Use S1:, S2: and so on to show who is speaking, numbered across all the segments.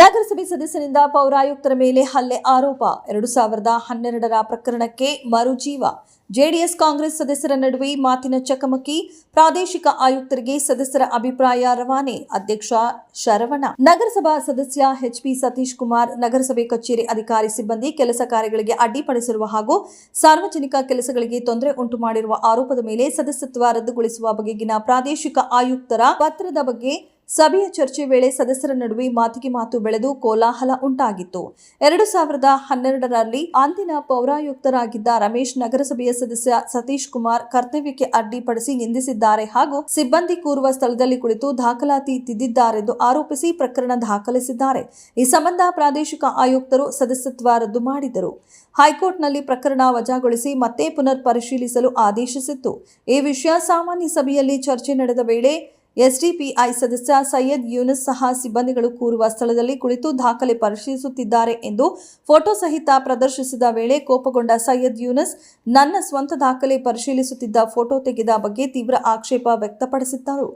S1: ನಗರಸಭೆ ಸದಸ್ಯನಿಂದ ಪೌರಾಯುಕ್ತರ ಮೇಲೆ ಹಲ್ಲೆ ಆರೋಪ. ಎರಡು ಸಾವಿರದ ಹನ್ನೆರಡರ ಪ್ರಕರಣಕ್ಕೆ ಮರುಜೀವ. ಜೆಡಿಎಸ್ ಕಾಂಗ್ರೆಸ್ ಸದಸ್ಯರ ನಡುವೆ ಮಾತಿನ ಚಕಮಕಿ. ಪ್ರಾದೇಶಿಕ ಆಯುಕ್ತರಿಗೆ ಸದಸ್ಯರ ಅಭಿಪ್ರಾಯ ರವಾನೆ. ಅಧ್ಯಕ್ಷ ಶರವಣ. ನಗರಸಭಾ ಸದಸ್ಯ ಎಚ್ಪಿ ಸತೀಶ್ ಕುಮಾರ್, ನಗರಸಭೆ ಕಚೇರಿ ಅಧಿಕಾರಿ ಸಿಬ್ಬಂದಿ ಕೆಲಸ ಕಾರ್ಯಗಳಿಗೆ ಅಡ್ಡಿಪಡಿಸಿರುವ ಹಾಗೂ ಸಾರ್ವಜನಿಕ ಕೆಲಸಗಳಿಗೆ ತೊಂದರೆ ಉಂಟು ಮಾಡಿರುವ ಆರೋಪದ ಮೇಲೆ ಸದಸ್ಯತ್ವ ರದ್ದುಗೊಳಿಸುವ ಬಗೆಗಿನ ಪ್ರಾದೇಶಿಕ ಆಯುಕ್ತರ ಪತ್ರದ ಬಗ್ಗೆ ಸಭೆಯ ಚರ್ಚೆ ವೇಳೆ ಸದಸ್ಯರ ನಡುವೆ ಮಾತಿಗೆ ಮಾತು ಬೆಳೆದು ಕೋಲಾಹಲ ಉಂಟಾಗಿತ್ತು. ಎರಡು ಸಾವಿರದ ಹನ್ನೆರಡರಲ್ಲಿ ಅಂದಿನ ಪೌರಾಯುಕ್ತರಾಗಿದ್ದ ರಮೇಶ್ ನಗರಸಭೆಯ ಸದಸ್ಯ ಸತೀಶ್ ಕುಮಾರ್ ಕರ್ತವ್ಯಕ್ಕೆ ಅಡ್ಡಿಪಡಿಸಿ ನಿಂದಿಸಿದ್ದಾರೆ ಹಾಗೂ ಸಿಬ್ಬಂದಿ ಕೂರುವ ಸ್ಥಳದಲ್ಲಿ ಕುಳಿತು ದಾಖಲಾತಿ ತಿದ್ದಿದ್ದಾರೆಂದು ಆರೋಪಿಸಿ ಪ್ರಕರಣ ದಾಖಲಿಸಿದ್ದಾರೆ. ಈ ಸಂಬಂಧ ಪ್ರಾದೇಶಿಕ ಆಯುಕ್ತರು ಸದಸ್ಯತ್ವ ರದ್ದು ಮಾಡಿದರು. ಹೈಕೋರ್ಟ್ನಲ್ಲಿ ಪ್ರಕರಣ ವಜಾಗೊಳಿಸಿ ಮತ್ತೆ ಪುನರ್ ಪರಿಶೀಲಿಸಲು ಆದೇಶಿಸಿತ್ತು. ಈ ವಿಷಯ ಸಾಮಾನ್ಯ ಸಭೆಯಲ್ಲಿ ಚರ್ಚೆ ನಡೆದ ವೇಳೆ ಎಸ್ಡಿಪಿಐ ಸದಸ್ಯ ಸೈಯದ್ ಯೂನಿಸ್ ಸಹ ಸಿಬ್ಬಂದಿಗಳು ಕೂರುವ ಸ್ಥಳದಲ್ಲಿ ಕುಳಿತು ದಾಖಲೆ ಪರಿಶೀಲಿಸುತ್ತಿದ್ದಾರೆ ಎಂದು ಫೋಟೋ ಸಹಿತ ಪ್ರದರ್ಶಿಸಿದ ವೇಳೆ ಕೋಪಗೊಂಡ ಸೈಯದ್ ಯೂನಿಸ್ ನನ್ನ ಸ್ವಂತ ದಾಖಲೆ ಪರಿಶೀಲಿಸುತ್ತಿದ್ದ ಫೋಟೋ ತೆಗೆದ ಬಗ್ಗೆ ತೀವ್ರ ಆಕ್ಷೇಪ ವ್ಯಕ್ತಪಡಿಸಿದ್ದರು.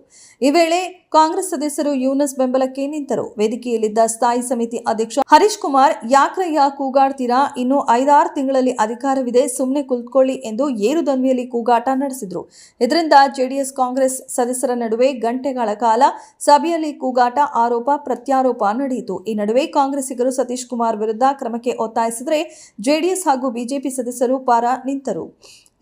S1: ಈ ವೇಳೆ ಕಾಂಗ್ರೆಸ್ ಸದಸ್ಯರು ಯೂನಿಸ್ ಬೆಂಬಲಕ್ಕೆ ನಿಂತರು. ವೇದಿಕೆಯಲ್ಲಿದ್ದ ಸ್ಥಾಯಿ ಸಮಿತಿ ಅಧ್ಯಕ್ಷ ಹರೀಶ್ ಕುಮಾರ್, ಯಾಕ್ರಯ್ಯ ಕೂಗಾಡ್ತೀರಾ ಇನ್ನು ಐದಾರು ತಿಂಗಳಲ್ಲಿ ಅಧಿಕಾರವಿದೆ ಸುಮ್ಮನೆ ಕುಳಿತುಕೊಳ್ಳಿ ಎಂದು ಏರು ಕೂಗಾಟ ನಡೆಸಿದರು. ಇದರಿಂದ ಜೆಡಿಎಸ್ ಕಾಂಗ್ರೆಸ್ ಸದಸ್ಯರ ನಡುವೆ ಗಂಟೆಗಳ ಕಾಲ ಸಭೆಯಲ್ಲಿ ಕೂಗಾಟ ಆರೋಪ ಪ್ರತ್ಯಾರೋಪ ನಡೆಯಿತು. ಈ ನಡುವೆ ಕಾಂಗ್ರೆಸ್ಸಿಗರು ಸತೀಶ್ ಕುಮಾರ್ ವಿರುದ್ಧ ಕ್ರಮಕ್ಕೆ ಒತ್ತಾಯಿಸಿದರೆ ಜೆಡಿಎಸ್ ಹಾಗೂ ಬಿಜೆಪಿ ಸದಸ್ಯರು ಪಾರ ನಿಂತರು.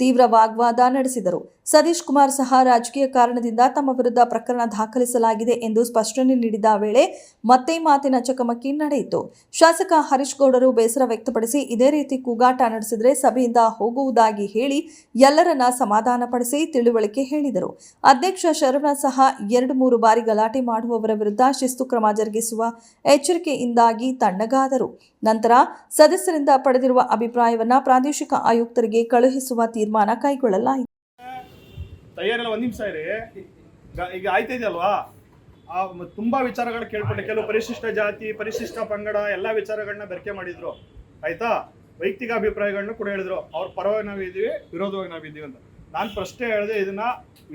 S1: ತೀವ್ರ ವಾಗ್ವಾದ ನಡೆಸಿದರು. ಸತೀಶ್ ಕುಮಾರ್ ಸಹ ರಾಜಕೀಯ ಕಾರಣದಿಂದ ತಮ್ಮ ವಿರುದ್ಧ ಪ್ರಕರಣ ದಾಖಲಿಸಲಾಗಿದೆ ಎಂದು ಸ್ಪಷ್ಟನೆ ನೀಡಿದ ವೇಳೆ ಮತ್ತೆ ಮಾತಿನ ಚಕಮಕಿ ನಡೆಯಿತು. ಶಾಸಕ ಹರೀಶ್ ಗೌಡರು ಬೇಸರ ವ್ಯಕ್ತಪಡಿಸಿ ಇದೇ ರೀತಿ ಕೂಗಾಟ ನಡೆಸಿದರೆ ಸಭೆಯಿಂದ ಹೋಗುವುದಾಗಿ ಹೇಳಿ ಎಲ್ಲರನ್ನ ಸಮಾಧಾನಪಡಿಸಿ ತಿಳುವಳಿಕೆ ಹೇಳಿದರು. ಅಧ್ಯಕ್ಷ ಶರವಣ ಸಹ ಎರಡು ಮೂರು ಬಾರಿ ಗಲಾಟೆ ಮಾಡುವವರ ವಿರುದ್ಧ ಶಿಸ್ತು ಕ್ರಮ ಜರುಗಿಸುವ ಎಚ್ಚರಿಕೆಯಿಂದಾಗಿ ತಣ್ಣಗಾದರು. ನಂತರ ಸದಸ್ಯರಿಂದ ಪಡೆದಿರುವ ಅಭಿಪ್ರಾಯವನ್ನು ಪ್ರಾದೇಶಿಕ ಆಯುಕ್ತರಿಗೆ ಕಳುಹಿಸುವ ಕೈಗೊಳ್ಳಲಾಯಿತು.
S2: ತಯಾರೆಲ್ಲ ಒಂದು ನಿಮಿಷ ಇರಿ. ಈಗ ಆಯ್ತಾ ಇದೆಯಲ್ವಾ? ಆ ತುಂಬಾ ವಿಚಾರಗಳು ಕೇಳ್ಪಟ್ಟೆ ಕೆಲವು ಪರಿಶಿಷ್ಟ ಜಾತಿ ಪರಿಶಿಷ್ಟ ಪಂಗಡ ಎಲ್ಲಾ ವಿಚಾರಗಳನ್ನ ಬೆರಕೆ ಮಾಡಿದ್ರು. ಆಯ್ತಾ? ವೈಯಕ್ತಿಕ ಅಭಿಪ್ರಾಯಗಳನ್ನ ಕೂಡ ಹೇಳಿದ್ರು. ಅವ್ರ ಪರವಾಗಿ ನಾವಿದ್ದೀವಿ ವಿರೋಧವಾಗಿ ನಾವಿದ್ದೀವಿ ಅಂತ. ನಾನು ಪ್ರಶ್ನೆ ಹೇಳಿದೆ ಇದನ್ನ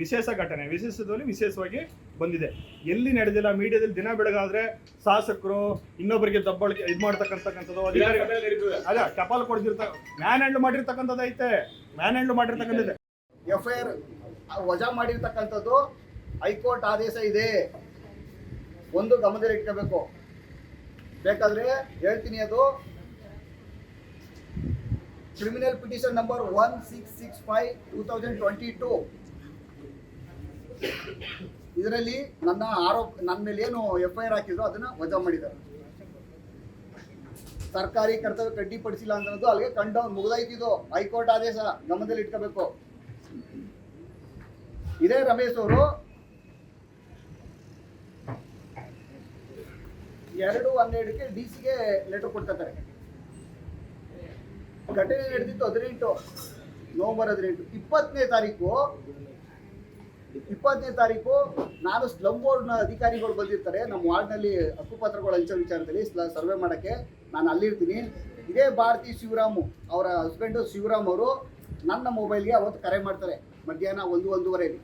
S2: ವಿಶೇಷ ಘಟನೆ ವಿಶೇಷದಲ್ಲಿ ವಿಶೇಷವಾಗಿ ಬಂದಿದೆ. ಎಲ್ಲಿ ನಡೆದಿಲ್ಲ? ಮೀಡಿಯಾದಲ್ಲಿ ದಿನ ಬೆಳಗಾದ್ರೆ ಶಾಸಕರು ಇನ್ನೊಬ್ಬರಿಗೆ ದಬ್ಬಳಿಕೆ ಇದು ಮಾಡ್ತಕ್ಕಂಥಕ್ಕಂಥದ್ದು ಅಧಿಕಾರಿ ಅದ ಟಪಾಲ್ ಕೊಡ್ತಿರ್ತ ಮ್ಯಾನ್ ಹ್ಯಾಂಡ್ ಮಾಡಿರ್ತಕ್ಕಂಥದ್ದು ಐತೆ. ಮ್ಯಾನ್ ಮಾಡಿರ್ತಕ್ಕಂಥದ್ದು.
S3: ಎಫ್ ಐ ಆರ್ ವಜಾ ಮಾಡಿರ್ತಕ್ಕಂಥದ್ದು ಹೈಕೋರ್ಟ್ ಆದೇಶ ಇದೆ. ಒಂದು ಗಮನದಲ್ಲಿ ಇಟ್ಕೋಬೇಕು. ಬೇಕಾದ್ರೆ ಹೇಳ್ತೀನಿ ಅದು. Criminal petition number one six six five two thousand twenty two ಇದರಲ್ಲಿ ನನ್ನ ಆರೋಪ, ನನ್ನ ಮೇಲೆ ಏನು ಎಫ್ ಐ ಆರ್ ಹಾಕಿದ್ರು ಅದನ್ನ ವಜಾ ಮಾಡಿದ್ದಾರೆ. ಸರ್ಕಾರಿ ಕರ್ತವ್ಯ ಅಡ್ಡಿಪಡಿಸಿಲ್ಲ ಅನ್ನೋದು ಅಲ್ಲಿಗೆ ಕಂಡೌನ್ ಮುಗಿದೈತಿದು ಹೈಕೋರ್ಟ್ ಆದೇಶ ಗಮನದಲ್ಲಿ ಇಟ್ಕೋಬೇಕು. ಇದೇ ರಮೇಶ್ ಅವರು. ಎರಡು ಹನ್ನೆರಡಕ್ಕೆ ಡಿ ಸಿಗೆ ಲೆಟರ್ ಕೊಡ್ತಾರೆ ಘಟನೆ ನಡೆದಿತ್ತು ಹದಿನೆಂಟು ನವೆಂಬರ್ ಹದಿನೆಂಟು. ಇಪ್ಪತ್ತನೇ ತಾರೀಕು ಇಪ್ಪತ್ತನೇ ತಾರೀಕು ನಾನು ಸ್ಲಮ್ ಬೋರ್ಡ್ನ ಅಧಿಕಾರಿಗಳು ಬಂದಿರ್ತಾರೆ. ನಮ್ಮ ವಾರ್ಡ್ನಲ್ಲಿ ಹಕ್ಕುಪತ್ರಗಳು ಹಂಚೋ ವಿಚಾರದಲ್ಲಿ ಸರ್ವೆ ಮಾಡೋಕ್ಕೆ ನಾನು ಅಲ್ಲಿರ್ತೀನಿ. ಇದೇ ಭಾರತಿ ಶಿವರಾಮು ಅವರ ಹಸ್ಬೆಂಡು ಶಿವರಾಮ್ ಅವರು ನನ್ನ ಮೊಬೈಲ್ಗೆ ಅವತ್ತು ಕರೆ ಮಾಡ್ತಾರೆ. ಮಧ್ಯಾಹ್ನ ಒಂದು ಒಂದೂವರೆಗೆ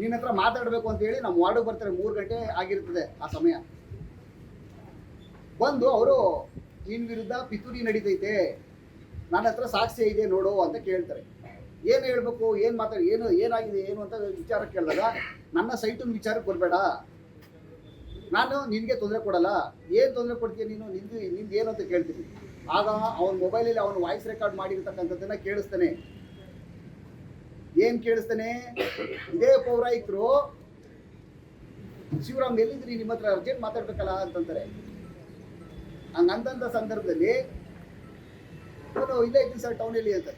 S3: ನಿನ್ನ ಹತ್ರ ಮಾತಾಡಬೇಕು ಅಂತ ಹೇಳಿ ನಮ್ಮ ವಾರ್ಡಿಗೆ ಬರ್ತಾರೆ. ಮೂರು ಗಂಟೆ ಆಗಿರ್ತದೆ ಆ ಸಮಯ. ಬಂದು ಅವರು ನಿನ್ನ ವಿರುದ್ಧ ಪಿತೂರಿ ನಡೀತೈತೆ. ನನ್ನ ಹತ್ರ ಸಾಕ್ಷಿ ಇದೆ ನೋಡು ಅಂತ ಕೇಳ್ತಾರೆ. ಏನು ಹೇಳ್ಬೇಕು, ಏನು ಮಾತಾಡಿ, ಏನು, ಏನಾಗಿದೆ, ಏನು ಅಂತ ವಿಚಾರ ಕೇಳಿದಾಗ ನನ್ನ ಸೈಟಿನ ವಿಚಾರಕ್ಕೆ ಬರಬೇಡ. ನಾನು ನಿನಗೆ ತೊಂದರೆ ಕೊಡಲ್ಲ. ಏನು ತೊಂದರೆ ಕೊಡ್ತೀಯ ನೀನು? ನಿಂದು ನಿಂದು ಏನು ಅಂತ ಕೇಳ್ತೀನಿ. ಆಗ ಅವನ ಮೊಬೈಲಲ್ಲಿ ಅವನು ವಾಯ್ಸ್ ರೆಕಾರ್ಡ್ ಮಾಡಿರ್ತಕ್ಕಂಥದ್ದನ್ನು ಕೇಳಿಸ್ತಾನೆ. ಏನು ಕೇಳಿಸ್ತಾನೆ? ಇದೇ ಪೌರಾಯಿಕರು, ಶಿವರಾಮ್ ಎಲ್ಲಿದ್ರಿ ನಿಮ್ಮ ಹತ್ರ? ಅರ್ಜೆಂಟ್ ಮಾತಾಡ್ಬೇಕಲ್ಲ ಅಂತಂತಾರೆ. ಹಂಗಂತ ಸಂದರ್ಭದಲ್ಲಿ ಇಲ್ಲೇ ಇದ್ದೀನಿ ಸರ್ ಟೌನಲ್ಲಿ ಅಂತ.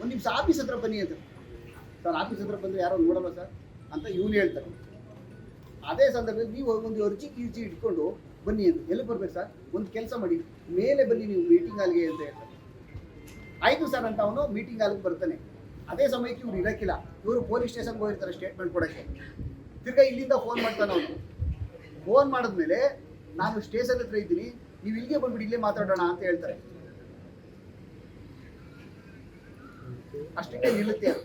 S3: ಒಂದು ನಿಮಿಷ ಆಫೀಸ್ ಹತ್ರ ಬನ್ನಿ ಅಂತ. ಸರ್ ಆಫೀಸ್ ಹತ್ರ ಬಂದರೆ ಯಾರೋ ನೋಡಲ್ಲ ಸರ್ ಅಂತ ಇವನು ಹೇಳ್ತಾರೆ. ಅದೇ ಸಂದರ್ಭದಲ್ಲಿ ನೀವು ಒಂದು ಅರ್ಜಿ ಕಿರ್ಜಿ ಇಟ್ಕೊಂಡು ಬನ್ನಿ ಅಂತ. ಎಲ್ಲಿ ಬರ್ಬೇಕು ಸರ್? ಒಂದು ಕೆಲಸ ಮಾಡಿ. ಮೇಲೆ ಬನ್ನಿ ನೀವು ಮೀಟಿಂಗ್ ಹಾಲ್ಗೆ ಅಂತ ಹೇಳ್ತಾರೆ. ಆಯಿತು ಸರ್ ಅಂತ ಅವನು ಮೀಟಿಂಗ್ ಹಾಲ್ಗೆ ಬರ್ತಾನೆ. ಅದೇ ಸಮಯಕ್ಕೆ ಇವ್ರು ಇರೋಕ್ಕಿಲ್ಲ. ಇವರು ಪೊಲೀಸ್ ಸ್ಟೇಷನ್ಗೆ ಹೋಗಿರ್ತಾರೆ ಸ್ಟೇಟ್ಮೆಂಟ್ ಕೊಡೋಕ್ಕೆ. ತಿರ್ಗಾ ಇಲ್ಲಿಂದ ಫೋನ್ ಮಾಡ್ತಾನೆ ಅವನು. ಫೋನ್ ಮಾಡಿದ್ಮೇಲೆ, ನಾನು ಸ್ಟೇಷನ್ ಹತ್ರ ಇದ್ದೀನಿ. ನೀವು ಇಲ್ಲಿಗೆ ಬಂದ್ಬಿಟ್ಟು ಇಲ್ಲೇ ಮಾತಾಡೋಣ ಅಂತ ಹೇಳ್ತಾರೆ. ಅಷ್ಟಕ್ಕೆ ನಿಲ್ಲುತ್ತೆ. ಅದು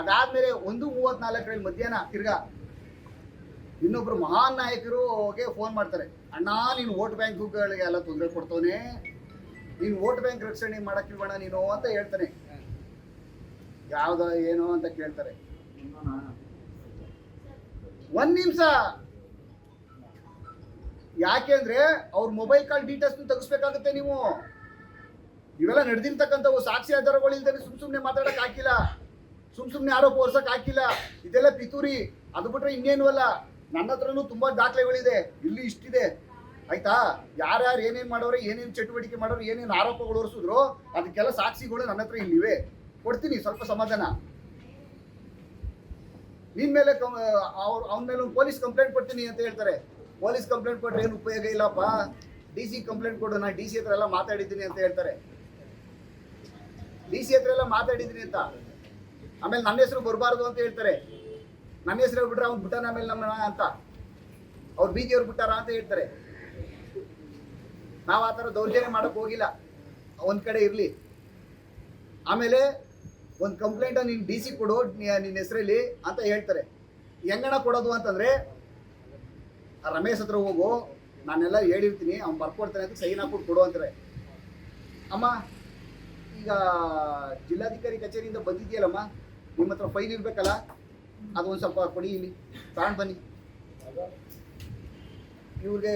S3: ಅದಾದ್ಮೇಲೆ ಒಂದು ಮೂವತ್ನಾಲ್ಕರಲ್ಲಿ ಮಧ್ಯಾಹ್ನ ತಿರ್ಗಾ ಇನ್ನೊಬ್ರು ಮಹಾನ್ ನಾಯಕರುಗೆ ಫೋನ್ ಮಾಡ್ತಾರೆ. ಅಣ್ಣ, ನೀನು ವೋಟ್ ಬ್ಯಾಂಕ್ಗಳಿಗೆ ಎಲ್ಲ ತೊಂದರೆ ಕೊಡ್ತವನೆ? ನೀನು ವೋಟ್ ಬ್ಯಾಂಕ್ ರಕ್ಷಣೆ ಮಾಡಕ್ಕಿಲ್ವಣ ನೀನು? ಅಂತ ಹೇಳ್ತಾನೆ. ಯಾವ್ದ ಏನು ಅಂತ ಕೇಳ್ತಾರೆ. ಒಂದ್ ನಿಮಿಷ. ಯಾಕೆ ಅಂದ್ರೆ ಅವ್ರ ಮೊಬೈಲ್ ಕಾಲ್ ಡೀಟೇಲ್ಸ್ ತೆಗಿಸ್ಬೇಕಾಗುತ್ತೆ ನೀವು. ಇವೆಲ್ಲ ನಡೆದಿರ್ತಕ್ಕಂಥವು ಸಾಕ್ಷಿ ಆಧಾರಗಳು ಇಲ್ದೇ ಸುಮ್ ಸುಮ್ನೆ ಮಾತಾಡಕ್ ಹಾಕಿಲ್ಲ. ಸುಮ್ ಸುಮ್ನೆ ಆರೋಪ ಹೊರ್ಸಕ್ ಹಾಕಿಲ್ಲ. ಇದೆಲ್ಲ ಪಿತೂರಿ. ಅದು ಬಿಟ್ರೆ ಇನ್ನೇನು ಅಲ್ಲ. ನನ್ನ ಹತ್ರನೂ ತುಂಬಾ ದಾಖಲೆಗಳಿದೆ. ಇಲ್ಲಿ ಇಷ್ಟಿದೆ. ಆಯ್ತಾ? ಯಾರ್ಯಾರು ಏನೇನ್ ಮಾಡೋರು, ಏನೇನ್ ಚಟುವಟಿಕೆ ಮಾಡೋರು, ಏನೇನ್ ಆರೋಪಗಳು ಹೊರಿಸಿದ್ರು ಅದಕ್ಕೆಲ್ಲ ಸಾಕ್ಷಿಗಳು ನನ್ನ ಹತ್ರ ಇಲ್ಲಿವೆ. ಕೊಡ್ತೀನಿ ಸ್ವಲ್ಪ ಸಮಾಧಾನ. ನಿನ್ ಮೇಲೆ ಅವ್ರ ಅವನ ಮೇಲೆ ಒಂದು ಪೊಲೀಸ್ ಕಂಪ್ಲೇಂಟ್ ಕೊಡ್ತೀನಿ ಅಂತ ಹೇಳ್ತಾರೆ. ಪೊಲೀಸ್ ಕಂಪ್ಲೇಂಟ್ ಕೊಟ್ರೆ ಏನು ಉಪಯೋಗ ಇಲ್ಲಪ್ಪ? ಡಿ ಸಿ ಕಂಪ್ಲೇಂಟ್ ಕೊಡು ನಾನು ಡಿ ಸಿ ಹತ್ರ ಎಲ್ಲ ಮಾತಾಡಿದ್ದೀನಿ ಅಂತ ಹೇಳ್ತಾರೆ. ಡಿ ಸಿ ಹತ್ರ ಎಲ್ಲ ಮಾತಾಡಿದ್ರಿ ಅಂತ. ಆಮೇಲೆ ನನ್ನ ಹೆಸರು ಬರಬಾರ್ದು ಅಂತ ಹೇಳ್ತಾರೆ. ನನ್ನ ಹೆಸರು ಬಿಟ್ರೆ ಅವ್ನು ಬಿಟ್ಟಾನ ಆಮೇಲೆ ನಮ್ಮ ಅಂತ. ಅವ್ರು ಬಿ ಅವ್ರು ಬಿಟ್ಟಾರ ಅಂತ ಹೇಳ್ತಾರೆ. ನಾವು ಆ ಥರ ದೌರ್ಜನ್ಯ ಮಾಡಕ್ ಹೋಗಿಲ್ಲ. ಒಂದ್ ಕಡೆ ಇರಲಿ. ಆಮೇಲೆ ಒಂದು ಕಂಪ್ಲೇಂಟ್ ನೀನು ಡಿ ಸಿ ಕೊಡು ನಿನ್ನ ಹೆಸರಲ್ಲಿ ಅಂತ ಹೇಳ್ತಾರೆ. ಹೆಂಗಣ ಕೊಡೋದು ಅಂತಂದ್ರೆ, ರಮೇಶ್ ಹತ್ರ ಹೋಗು, ನಾನೆಲ್ಲ ಹೇಳಿರ್ತೀನಿ, ಅವ್ನು ಬರ್ಕೊಡ್ತಾನೆ ಅಂತ ಸೈನ್ ಹಾಕ್ಬಿಟ್ಟು ಕೊಡು ಅಂತಾರೆ. ಅಮ್ಮ ಈಗ ಜಿಲ್ಲಾಧಿಕಾರಿ ಕಚೇರಿಯಿಂದ ಬಂದಿದೆಯಲ್ಲಮ್ಮ ನಿಮ್ಮ ಹತ್ರ ಫೈಲ್ ಇರ್ಬೇಕಲ್ಲ? ಅದು ಒಂದು ಸ್ವಲ್ಪ ಕೊಡಿ ಇಲ್ಲಿ. ತಗೊಂಡು ಬನ್ನಿ. ಇವ್ರಿಗೆ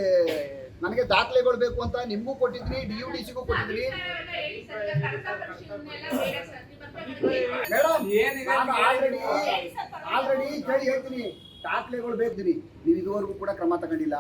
S3: ನನಗೆ ದಾಖಲೆಗಳು ಬೇಕು ಅಂತ ನಿಮಗೂ ಕೊಟ್ಟಿದ್ರಿ ಡಿ ಯು ಡಿ ಸಿಗೂ ಕೊಟ್ಟಿದ್ರಿ ಮೇಡಮ್ ನಾನು ಆಲ್ರೆಡಿ ಆಲ್ರೆಡಿ ಕೇಳಿ ಹೇಳ್ತೀನಿ. ದಾಖಲೆಗಳು ಬೇಕು ನೀವು ಇದುವರೆಗೂ ಕೂಡ ಕ್ರಮ ತಗೊಂಡಿಲ್ಲ.